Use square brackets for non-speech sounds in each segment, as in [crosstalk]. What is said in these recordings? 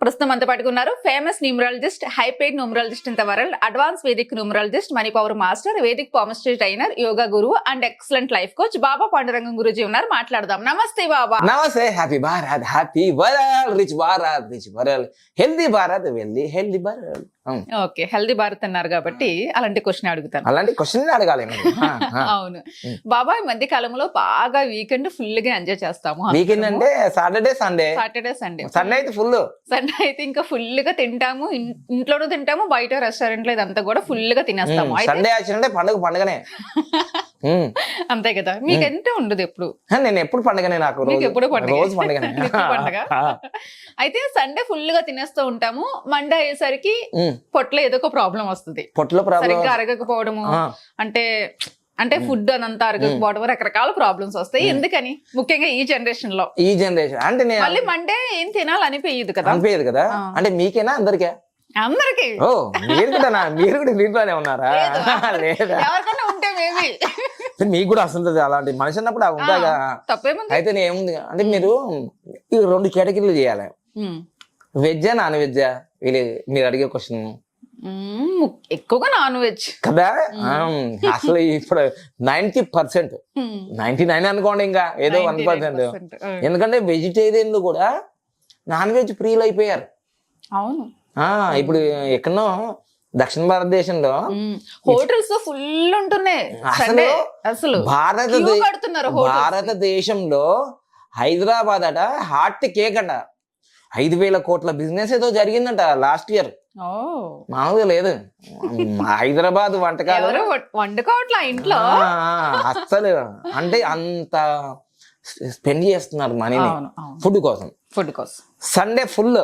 ప్రస్తుతం అంత పట్టుకున్నారు famous numerologist hyped numerologist in the world advance Vedic numerologist money power master Vedic palmistry trainer yoga గురువు and excellent life coach Baba Pandurangam Guruji ఉన్నారు. మాట్లాడదాం. Namaste Baba. Namaste. Happy Bharat happy world rich Bharat rich world healthy Bharat wealthy healthy Bharat. Okay healthy Bharat అన్నారు కాబట్టి అలాంటి question అడుగుతాను. అలాంటి question అడగాలి. ఆ, ఆ. [laughs] అవును. బాబా ఈ మధ్య కాలంలో బాగా వీకెండ్ ఫుల్గా ఎంజాయ్ చేస్తాము. వీకెండ్ అంటే Saturday Sunday Saturday Sunday Sunday అయితే ఫుల్ సండే అయితే ఇంకా ఫుల్గా తింటాము ఇంట్లోనూ తింటాము బయట రెస్టారెంట్లో ఇదంతా కూడా ఫుల్గా తినేస్తాము సండే వచ్చినంటే పండుగ పండుగనే. [laughs] అంతే కదా. మీకు ఎంత ఉండదు ఎప్పుడు? నేను ఎప్పుడు పండుగనే నాకు ఎప్పుడు పండుగ? రోజు పండుగనే. [laughs] పండుగ. అయితే సండే ఫుల్గా తినేస్తూ ఉంటాము. మండే అయ్యేసరికి. పొట్టలో ఏదో ఒక ప్రాబ్లం వస్తుంది. పొట్టులో ప్రాబ్లం. సరిగ్గా అరగకపోవడము. అంటే అంటే ఫుడ్ అనంతా అరగకపోవడం రకరకాల ప్రాబ్లమ్స్ వస్తాయి. ఎందుకని? ముఖ్యంగా ఈ జనరేషన్లో. ఈ జనరేషన్ అంటే నేను మళ్ళీ మండే ఏం తినాలనిపించదు కదా? అనిపించదు కదా. అంటే మీకేనా అందరికే? అందరికి. ఓ మీరు కూడా మీరు కూడా దీంట్లోనే ఉన్నారా? లేదు, ఎవరికన్నా ఉంటే మేబీ. మీకు కూడా వస్తుంది అలాంటి మనిషి అన్నప్పుడు అవి ఉంటాయి కదా. తప్పేముంది. అయితే ఏముంది? అంటే మీరు ఈ రెండు కేటగిరీలు చేయాలి. వెజ్జా నాన్ వెజ్జా? వీళ్ళు మీరు అడిగే క్వశ్చన్ ఎక్కువగా నాన్ వెజ్. కదా? అసలు ఇప్పుడు నైన్టీ పర్సెంట్. నైన్టీ నైన్ అనుకోండి ఇంకా ఏదో వన్ పర్సెంట్. ఎందుకంటే వెజిటేరియన్లు కూడా నాన్ వెజ్ ప్రియులు అయిపోయారు. అవును. ఆ ఇప్పుడు ఎక్కడో దక్షిణ భారతదేశంలో హోటల్స్ ఫుల్ ఉంటున్నాయి. అసలు భారత. భారతదేశంలో హైదరాబాద్ అట హార్ట్ కేక్ అంట. ఐదు వేల కోట్ల బిజినెస్ ఏదో జరిగిందంట లాస్ట్ ఇయర్ మామూలుగా లేదు. హైదరాబాద్ వంటకాలు వండుకోవట్లా ఇంట్లో? అస్సలు. అంటే అంత స్పెండ్ చేస్తున్నారు మనీని ఫుడ్ కోసం. ఫుడ్ కోసం. Sunday full.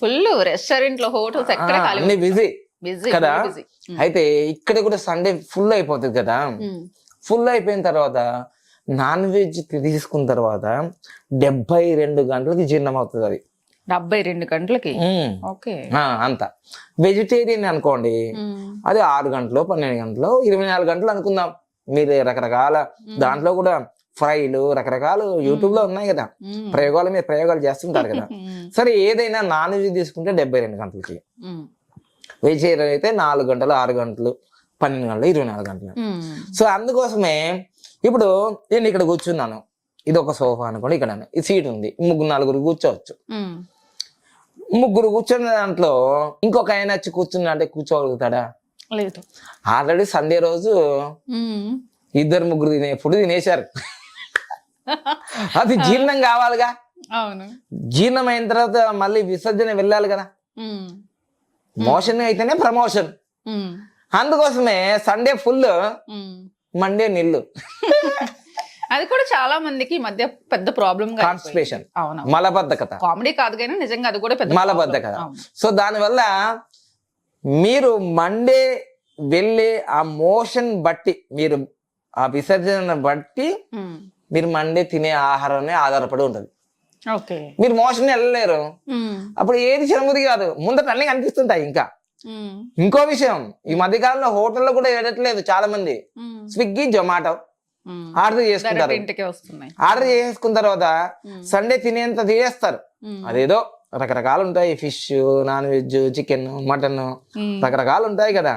ఫుల్ రెస్టారెంట్లో హోటల్స్ ఎక్కడ అన్ని బిజీ. బిజీ కదా? అయితే ఇక్కడ కూడా సండే ఫుల్ అయిపోతుంది కదా? ఫుల్ అయిపోయిన తర్వాత నాన్ వెజ్ తీసుకున్న తర్వాత డెబ్బై రెండు గంటలకి జీర్ణం అవుతుంది అది. డెబ్బై రెండు గంటలకి. ఓకే. అంత. వెజిటేరియన్ అనుకోండి. అది ఆరు గంటలు పన్నెండు గంటలు ఇరవై నాలుగు గంటలు అనుకుందాం. మీరు రకరకాల దాంట్లో కూడా ఫ్రైలు రకరకాల యూట్యూబ్లో ఉన్నాయి కదా. ప్రయోగాల మీద ప్రయోగాలు చేస్తుంటారు కదా. [laughs] సరే ఏదైనా నాన్ వెజ్ తీసుకుంటే డెబ్బై రెండు గంటలకి. వెజిటేరియన్ అయితే నాలుగు గంటలు ఆరు గంటలు పన్నెండు గంటలు ఇరవై నాలుగు గంటలు. సో అందుకోసమే ఇప్పుడు నేను ఇక్కడ కూర్చున్నాను. ఇది ఒక సోఫా అనుకోండి ఇక్కడ ఈ సీట్ ఉంది. ముగ్గురు నలుగురు కూర్చోవచ్చు. ముగ్గురు కూర్చున్న దాంట్లో ఇంకొక ఆయన వచ్చి కూర్చున్నా అంటే కూర్చోగలుగుతాడా? లేదు. ఆల్రెడీ సండే రోజు. ఇద్దరు ముగ్గురు తినే ఫుడ్ తినేశారు. అది జీర్ణం కావాలిగా. అవును. జీర్ణం అయిన తర్వాత మళ్ళీ విసర్జన వెళ్ళాలి కదా. మోషన్ అయితేనే ప్రమోషన్. అందుకోసమే సండే ఫుల్. మండే నిల్లు. [laughs] అది కూడా చాలా మందికి మధ్య పెద్ద ప్రాబ్లమ్గా కాన్స్టిపేషన్ అవును మలబద్ధకత కామెడీ కాదు కానీ నిజంగా అది కూడా పెద్ద మలబద్ధకత. సో దానివల్ల మీరు మండే వెళ్ళే ఆ మోషన్ బట్టి మీరు ఆ విసర్జన బట్టి ఉమ్. మీరు మండే తినే ఆహారాన్ని ఆధారపడి ఉంటుంది మీరు మోషన్ వెళ్ళలేరు ఉమ్. అప్పుడు ఏది చిరముది కాదు ముందట అన్ని కనిపిస్తుంటాయి ఇంకా ఉమ్. ఇంకో విషయం ఈ మధ్య కాలంలో హోటల్లో కూడా వెళ్ళట్లేదు చాలా మంది. స్విగ్గీ జొమాటో. ఆర్డర్ చేసుకుంటారు. ఆర్డర్ చేసుకున్న తర్వాత. సండే తినేంత తినేస్తారు. అదేదో రకరకాలు ఉంటాయి fish non veg chicken mutton. రకరకాలు ఉంటాయి కదా.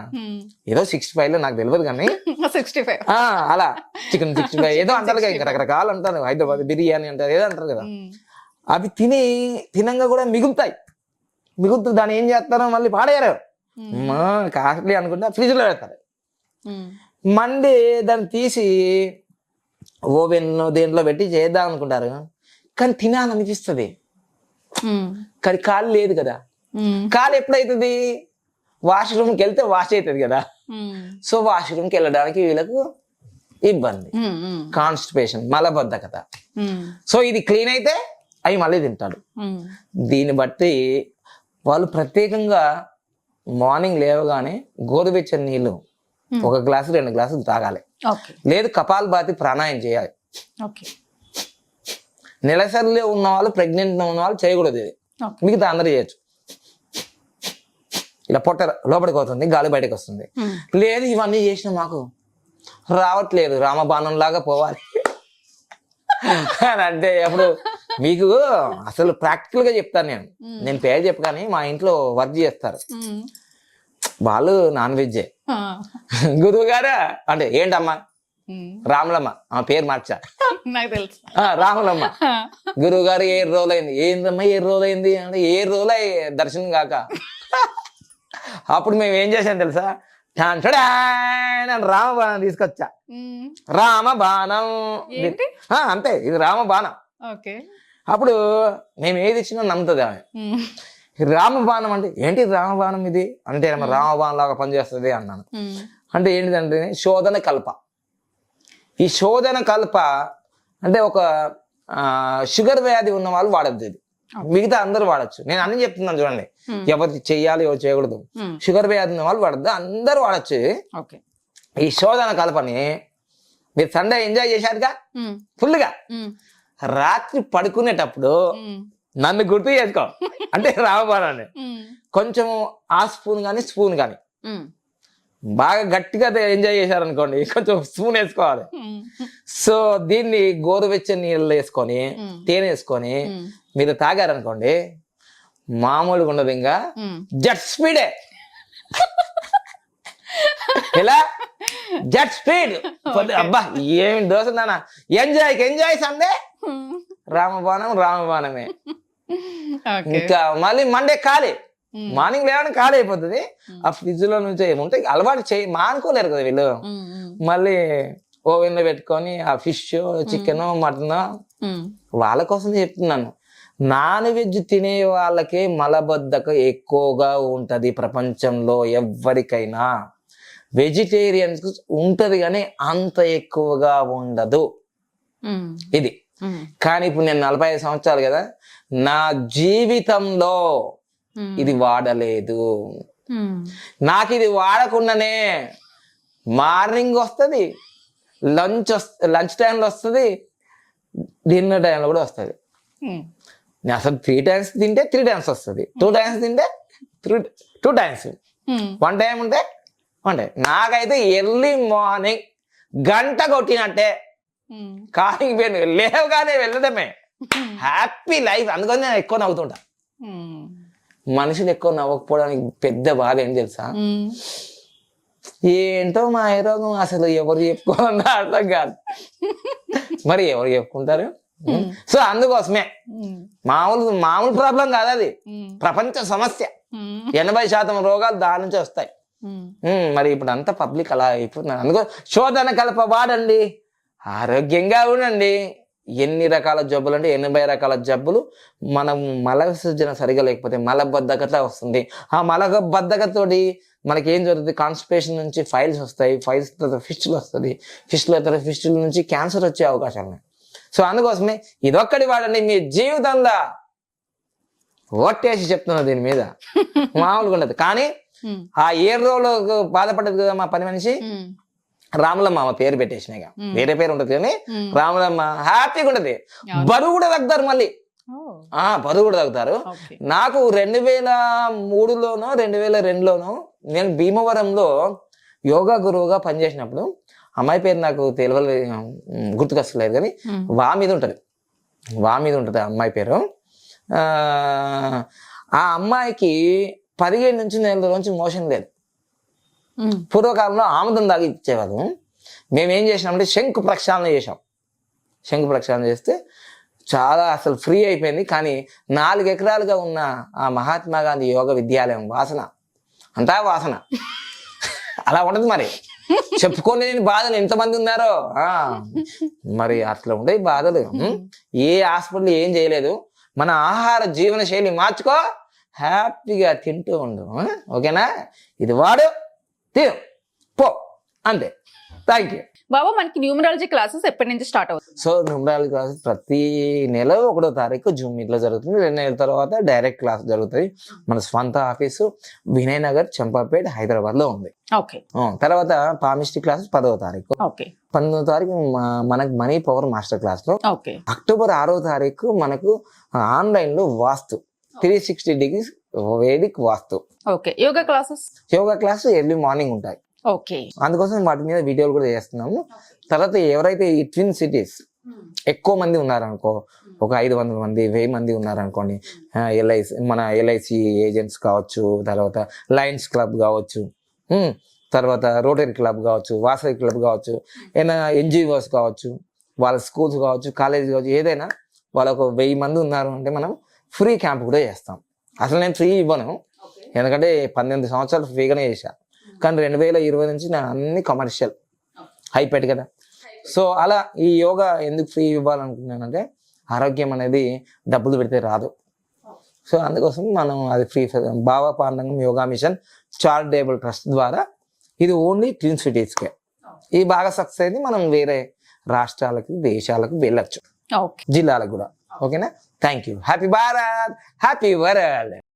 ఏదో సిక్స్టీ ఫైవ్లో నాకు తెలియదు కానీ [laughs] సిక్స్టీ ఫైవ్ అలా. చికెన్ సిక్స్టీ ఫైవ్ ఏదో అంటారు కదా [laughs] ఇంకా రకరకాలు అంటారు హైదరాబాద్ బిర్యానీ అంటారు ఏదో అంటారు కదా. అవి తిని తినంగా కూడా మిగులుతాయి. మిగులుతూ దాన్ని ఏం చేస్తారో మళ్ళీ పాడేయరు కాస్ట్లీ అనుకుంటే ఫ్రిడ్జ్లో పెడతారు మండి దాన్ని తీసి ఓవెన్ దేంట్లో పెట్టి చేద్దాం అనుకుంటారు. కానీ తినాలనిపిస్తుంది. కానీ కాలు లేదు కదా. కాలు ఎప్పుడైతుంది? వాష్రూమ్కి వెళ్తే వాష్ అవుతుంది కదా. సో వాష్రూమ్కి వెళ్ళడానికి వీళ్ళకు ఇబ్బంది. కాన్స్టిపేషన్ మలబద్ధకత. సో ఇది క్లీన్ అయితే అవి మళ్ళీ తింటాడు. దీన్ని బట్టి వాళ్ళు ప్రత్యేకంగా మార్నింగ్ లేవగానే గోరువెచ్చని నీళ్ళు ఒక గ్లాసు రెండు గ్లాసులు తాగాలి. లేదు కపాల్ బాతి ప్రాణాయం చేయాలి. నెలసరిలో ఉన్న వాళ్ళు ప్రెగ్నెంట్ ఉన్న వాళ్ళు చేయకూడదు ఇది. మిగతా అందరూ చేయొచ్చు. ఇలా పొట్ట లోపలికి పోతుంది గాలి బయటకు వస్తుంది. లేదు ఇవన్నీ చేసిన మాకు. రావట్లేదు రామబాణం లాగా పోవాలి. అని అంటే అప్పుడు మీకు అసలు ప్రాక్టికల్గా చెప్తాను నేను. నేను పేరు చెప్పగానే మా ఇంట్లో వర్క్ చేస్తారు. వాళ్ళు నాన్ వెజ్జే. గురువు గారా అంటే ఏంటమ్మా. రాములమ్మ. ఆ పేరు మార్చా. నాకు తెలుసు. రాములమ్మ. గురువు గారు ఏ రోజులైంది. ఏందమ్మా ఏ రోజులైంది? అంటే ఏ రోజులై దర్శనం కాక. అప్పుడు మేము ఏం చేసాం తెలుసా? అని రామబాణం తీసుకొచ్చా. ఏంటి? ఆ, అంతే ఇది రామబాణం. ఓకే. అప్పుడు మేము ఏది ఇచ్చినా నమ్ముతుంది ఆమె. రామబాణం అంటే ఏంటి రామబాణం ఇది? అంటే రామబాణం లాగా పనిచేస్తుంది అన్నాను. అంటే ఏంటిదంటే శోధన కల్ప. ఈ శోధన కల్ప అంటే ఒక షుగర్ వ్యాధి ఉన్న వాళ్ళు వాడద్దు ఇది. మిగతా అందరూ వాడచ్చు. నేను అన్ని చెప్తున్నాను చూడండి. ఎవరికి చెయ్యాలి ఎవరు చేయకూడదు. షుగర్ వ్యాధి ఉన్న వాళ్ళు వాడద్దు. అందరూ వాడచ్చు. ఓకే. ఈ శోధన కల్పని మీరు సండే ఎంజాయ్ చేశారుగా. ఫుల్గా. రాత్రి పడుకునేటప్పుడు. నన్ను గుర్తు చేసుకో [laughs] అంటే రామబాణాన్ని. కొంచెం ఆ స్పూన్ కానీ స్పూన్ కానీ. బాగా గట్టిగా ఎంజాయ్ చేశారనుకోండి కొంచెం స్పూన్ వేసుకోవాలి. సో దీన్ని గోరువెచ్చని నీళ్ళు వేసుకొని. తేనె వేసుకొని. మీరు తాగారనుకోండి మామూలుగా ఉండదు ఇంకా. జట్ స్పీడే ఎలా జట్ స్పీడ్ అబ్బా ఏమి దోశ నాన్న ఎంజాయ్ ఎంజాయ్ సండే ఉమ్. రామబాణం రామబాణమే ఇంకా మళ్ళీ మండే ఖాళీ. మార్నింగ్ లేవని ఖాళీ అయిపోతుంది ఆ ఫ్రిడ్జ్లో నుంచి ఏముంటే అలవాటు చేయి మానుకోలేరు కదా వీళ్ళు. మళ్ళీ ఓవెన్లో పెట్టుకొని ఆ ఫిష్ చికెన్ మటన్. వాళ్ళ కోసం చెప్తున్నాను నాన్ వెజ్ తినే వాళ్ళకే మలబద్ధక ఎక్కువగా ఉంటది ప్రపంచంలో ఎవరికైనా వెజిటేరియన్స్ ఉంటది కానీ అంత ఎక్కువగా ఉండదు. ఇది. కానీ ఇప్పుడు నేను నలభై ఐదు సంవత్సరాలు కదా నా జీవితంలో. ఇది వాడలేదు. నాకు ఇది వాడకుండానే మార్నింగ్ వస్తుంది లంచ్ లంచ్ టైంలో వస్తుంది డిన్నర్ టైంలో కూడా వస్తుంది. నేను అసలు త్రీ టైమ్స్ తింటే త్రీ టైమ్స్ వస్తుంది టూ టైమ్స్ తింటే three two times. One time ఉంటే వన్ టైం నాకైతే ఎర్లీ మార్నింగ్ గంట కొట్టినట్టే పెయిన్ లేవగానే వెళ్ళడమే. హ్యాపీ లైఫ్ అందుకని నేను ఎక్కువ నవ్వుతుంటా. మనుషులు ఎక్కువ నవ్వకపోవడానికి పెద్ద బాధ ఏం తెలుసా. ఏంటో మా రోగం అసలు ఎవరు చెప్పుకోవాలన్నా అర్థం కాదు. మరి ఎవరు చెప్పుకుంటారు? సో అందుకోసమే. మామూలు మామూలు ప్రాబ్లం కాదు అది. ప్రపంచ సమస్య. ఎనభై శాతం రోగాలు దాని నుంచి వస్తాయి. మరి ఇప్పుడు అంతా పబ్లిక్ అలా అయిపోతున్నారు. అందుకో శోధన కలప వాడండి. ఆరోగ్యంగా ఉండండి. ఎన్ని రకాల జబ్బులు అంటే ఎనభై రకాల జబ్బులు మనం మల విసర్జన సరిగా లేకపోతే మలబద్ధకత వస్తుంది. ఆ మల బద్ధకతోటి మనకి ఏం జరుగుతుంది? కాన్స్టిపేషన్ నుంచి ఫైల్స్ వస్తాయి. ఫైల్స్ తర్వాత ఫిస్టులు వస్తుంది. ఫిస్టుల తర్వాత ఫిస్టుల నుంచి క్యాన్సర్ వచ్చే అవకాశాలు ఉన్నాయి. సో అందుకోసమే ఇదొక్కటి వాడండి. మీ జీవితంలో ఓట్టేసి చెప్తున్నా దీని మీద. [laughs] మామూలుగా ఉండదు. కానీ. ఆ ఏడు రోజులు బాధపడ్డది కదా మా పని మనిషి. రాములమ్మ ఆమె పేరు పెట్టేసినాయి. వేరే పేరు ఉంటది కానీ. రాములమ్మ హ్యాపీగా ఉంటది అవును. బరువు కూడా తగ్గుతారు మళ్ళీ. ఆ బరువు కూడా తగ్గుతారు నాకు రెండు వేల మూడులోనో రెండు వేల రెండులోనో నేను భీమవరంలో యోగా గురువుగా పనిచేసినప్పుడు అమ్మాయి పేరు నాకు తెలియలేదు గుర్తుకొస్తలేదు కానీ. వా మీద ఉంటది వా మీద ఉంటది ఆ అమ్మాయి పేరు ఆ ఆ అమ్మాయికి పదిహేను నుంచి నెల నుంచి మోషన్ లేదు. పూర్వకాలంలో ఆముదం దాగి ఇచ్చేవాళ్ళం మేము ఏం చేసినామంటే శంకు ప్రక్షాళన చేసాం శంకు ప్రక్షాళన చేస్తే చాలా అసలు ఫ్రీ అయిపోయింది. కానీ నాలుగు ఎకరాలుగా ఉన్న ఆ మహాత్మా గాంధీ యోగ విద్యాలయం వాసన అంతా వాసన. అలా ఉండదు మరి. చెప్పుకోలేని బాధలు. ఎంతమంది ఉన్నారో? మరి అట్లా ఉండే బాధలు. ఏ హాస్పిటల్ ఏం చేయలేదు. మన ఆహార జీవన శైలి మార్చుకో. హ్యాపీగా తింటూ ఉండు. ఓకేనా? ఇది వాడు. తిను పో అంతే. థ్యాంక్ యూ బాబా మనకి న్యూమరాలజీ క్లాసెస్ ఎప్పటి నుంచి స్టార్ట్ అవుతుంది? సో న్యూమరాలజీ క్లాసెస్ ప్రతి నెల ఒకటో తారీఖు జూమ్ మీట్లో జరుగుతుంది. రెండు నెలల తర్వాత డైరెక్ట్ క్లాస్ జరుగుతాయి మన స్వంత ఆఫీసు వినయ్ నగర్ చంపాపేట్ హైదరాబాద్లో ఉంది. ఓకే. తర్వాత పామిస్ట్రీ క్లాస్ పదవ తారీఖు. ఓకే. పంతొమ్మిదో తారీఖు మనకు మనీ పవర్ మాస్టర్ క్లాస్లో. ఓకే. అక్టోబర్ ఆరో తారీఖు మనకు ఆన్లైన్లో vastu. Three sixty degrees Vedic vastu. Okay yoga classes yoga class early morning ఉంటాయి. ఓకే అందుకోసం వాటి మీద వీడియోలు కూడా చేస్తున్నాము. తర్వాత ఎవరైతే ఈ ట్విన్ సిటీస్ ఎక్కువ మంది ఉన్నారనుకో ఒక ఐదు వందల మంది వెయ్యి మంది ఉన్నారనుకోండి ఎల్ఐసి మన ఎల్ఐసి ఏజెంట్స్ కావచ్చు తర్వాత లయన్స్ క్లబ్ కావచ్చు తర్వాత రోటరీ క్లబ్ కావచ్చు వాసవి క్లబ్ కావచ్చు ఏదైనా ఎన్జిఓస్ కావచ్చు వాళ్ళ స్కూల్స్ కావచ్చు కాలేజ్ కావచ్చు ఏదైనా వాళ్ళకు వెయ్యి మంది ఉన్నారు అంటే మనం ఫ్రీ క్యాంప్ కూడా చేస్తాం. అసలు నేను ఫ్రీ ఇవ్వను. ఎందుకంటే పన్నెండు సంవత్సరాలు ఫ్రీగానే చేశా. కానీ రెండు వేల ఇరవై నుంచి నా అన్ని కమర్షియల్ హైపెట్ కదా. సో అలా ఈ యోగా ఎందుకు ఫ్రీ ఇవ్వాలనుకున్నానంటే ఆరోగ్యం అనేది డబ్బులు పెడితే రాదు. సో అందుకోసం మనం అది free Baba Pandurangam yoga mission charitable trust ద్వారా ఇది ఓన్లీ ట్విన్ సిటీస్కే ఈ బాగా సక్సెస్ అయితే మనం వేరే రాష్ట్రాలకు దేశాలకు వెళ్ళొచ్చు. జిల్లాలకు కూడా. ఓకేనా? Thank you happy Bharat happy world